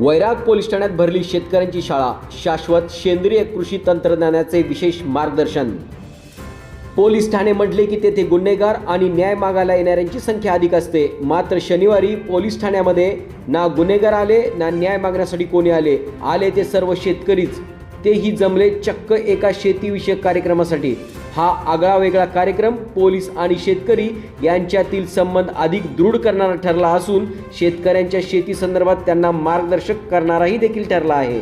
वैराग police ठाण्यात भरली शेतकऱ्यांची शाळा शाश्वत सेंद्रिय कृषी तंत्रज्ञानाचे विशेष मार्गदर्शन. पोलीस ठाणे म्हटले की तेथे गुन्हेगार आणि न्याय मागायला येणाऱ्यांची संख्या अधिक असते. मात्र शनिवारी पोलीस ठाण्यामध्ये ना गुन्हेगार आले ना न्याय मागण्यासाठी कोणी आले. आले ते सर्व शेतकरीच. तेही जमले चक्क एका शेतीविषयक कार्यक्रमासाठी. हा आगळा वेगळा कार्यक्रम पोलीस आणि शेतकरी यांच्यातील संबंध अधिक दृढ करणारा ठरला असून शेतकऱ्यांच्या शेतीसंदर्भात त्यांना मार्गदर्शक करणाराही देखील ठरला आहे.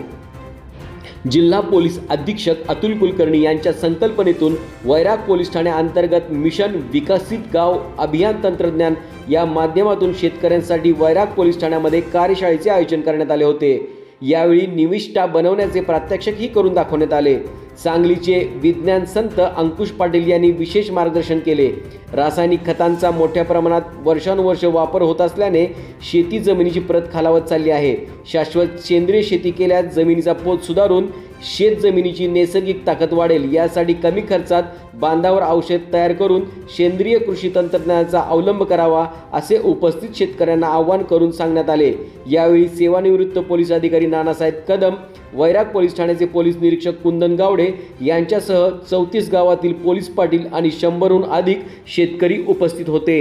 जिल्हा पोलीस अधीक्षक अतुल कुलकर्णी यांच्या संकल्पनेतून वैराग पोलीस ठाण्याअंतर्गत मिशन विकसित गाव अभियान तंत्रज्ञान या माध्यमातून शेतकऱ्यांसाठी वैराग पोलीस ठाण्यामध्ये कार्यशाळेचे आयोजन करण्यात आले होते. यावेळी निविष्ठा बनवण्याचे प्रात्यक्षिकही करून दाखवण्यात आले. सांगलीचे विज्ञान संत अंकुश पाटील यांनी विशेष मार्गदर्शन केले. रासायनिक खतांचा मोठ्या प्रमाणात वर्षानुवर्ष वापर होत असल्याने शेती जमिनीची प्रत खालावत चालली आहे. शाश्वत सेंद्रिय शेती केल्यास जमिनीचा पोत सुधारून शेत जमिनीची नैसर्गिक ताकद वाढेल. यासाठी कमी खर्चात बांधावर औषध तयार करून सेंद्रिय कृषी तंत्रज्ञानाचा अवलंब करावा असे उपस्थित शेतकऱ्यांना आवाहन करून सांगण्यात आले. यावेळी सेवानिवृत्त पोलीस अधिकारी नानासाहेब कदम वैराग पोलीस ठाण्याचे पोलीस निरीक्षक कुंदन गावडे यांच्यासह चौतीस गावातील पोलीस पाटील आणि शंभरहून अधिक शेतकरी उपस्थित होते.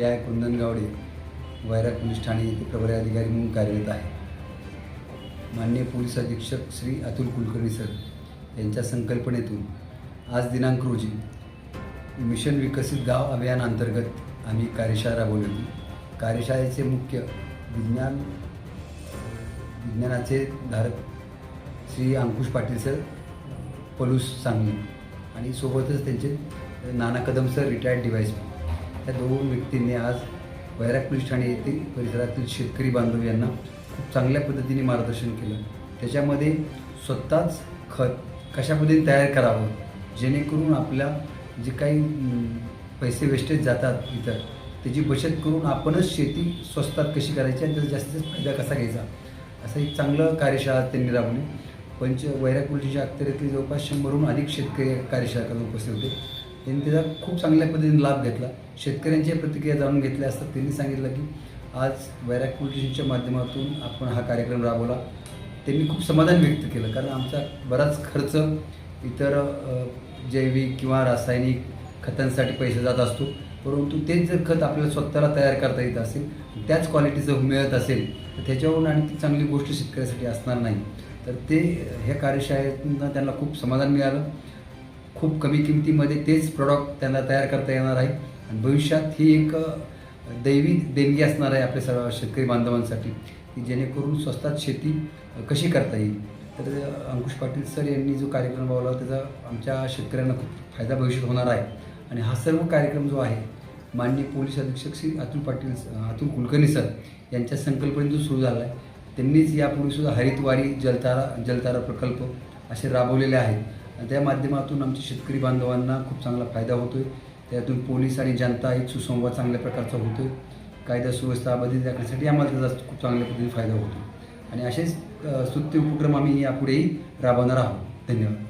या कुंदन गावडे वैराग पोलीस ठाणे येथे प्रभारी अधिकारी म्हणून कार्यरत आहे माननीय पोलीस अधीक्षक श्री अतुल कुलकर्णी सर यांच्या संकल्पनेतून आज दिनांक रोजी मिशन विकसित गाव अभियानांतर्गत आम्ही कार्यशाळा राबवली होती. कार्यशाळेचे मुख्य विज्ञान विज्ञानाचे धारक श्री अंकुश पाटील सर पलूस सांगली. आणि सोबतच त्यांचे नाना कदम सर रिटायर्ड डिवाईस या दोन व्यक्तींनी आज वैराग पोलीस ठाणे येथील परिसरातील शेतकरी बांधव यांना खूप चांगल्या पद्धतीने मार्गदर्शन केलं. त्याच्यामध्ये स्वतःच खत कशा पद्धतीने तयार करावं? जेणेकरून आपल्या जे काही पैसे वेस्टेज जातात इतर त्याची बचत करून आपणच शेती स्वस्तात कशी करायची आणि त्याचा जास्तीत जास्त फायदा कसा घ्यायचा? असं एक चांगलं कार्यशाळा त्यांनी राबवली. पंच वैराग पोलीसच्या जवळपास शंभरहून अधिक शेतकरी कार्यशाळा उपस्थित होते. त्यांनी त्याचा खूप चांगल्या पद्धतीने लाभ घेतला. शेतकऱ्यांच्या प्रतिक्रिया जाणून घेतल्या असतात त्यांनी सांगितलं की आज वैराग माध्यमातून आपण हा कार्यक्रम राबवला. त्यांनी खूप समाधान व्यक्त केलं कारण आमचा बराच खर्च इतर जैविक किंवा रासायनिक खतांसाठी पैसे जात असतो. परंतु तेच जर खत आपल्याला स्वतःला तयार करता येत असेल त्याच क्वालिटीचं मिळत असेल तर त्याच्यावरून आणि ती चांगली गोष्ट शेतकऱ्यासाठी असणार नाही. तर ते ह्या कार्यशाळेतनं त्यांना खूप समाधान मिळालं. खूप कमी किमतीमध्ये तेच प्रॉडक्ट त्यांना तयार करता येणार आहे. आणि भविष्यात ही एक दैवी देणगी असणार आहे आपल्या सर्व शेतकरी बांधवांसाठी की जेणेकरून स्वस्तात शेती कशी करता येईल. तर अंकुश पाटील सर यांनी जो कार्यक्रम राबवला त्याचा आमच्या शेतकऱ्यांना खूप फायदा भविष्यात होणार आहे. आणि हा सर्व कार्यक्रम जो आहे माननीय पोलीस अधीक्षक श्री अतुल पाटील अतुल कुलकर्णी सर यांच्या संकल्पनेतून सुरू झाला आहे. त्यांनीच यापूर्वी सुद्धा हरितवारी जलतारा जलतारा प्रकल्प असे राबवलेले आहेत. आणि त्या माध्यमातून आमच्या शेतकरी बांधवांना खूप चांगला फायदा होतो आहे त्यातून पोलीस आणि जनता एक सुसंवाद चांगल्या प्रकारचा होतो आहे कायदा सुव्यवस्था अबाधित राखण्यासाठी आम्हाला त्याचा खूप चांगल्या पद्धतीने फायदा होतो आणि असेच स्तुत्य उपक्रम आम्ही यापुढेही राबवणार आहोत. धन्यवाद.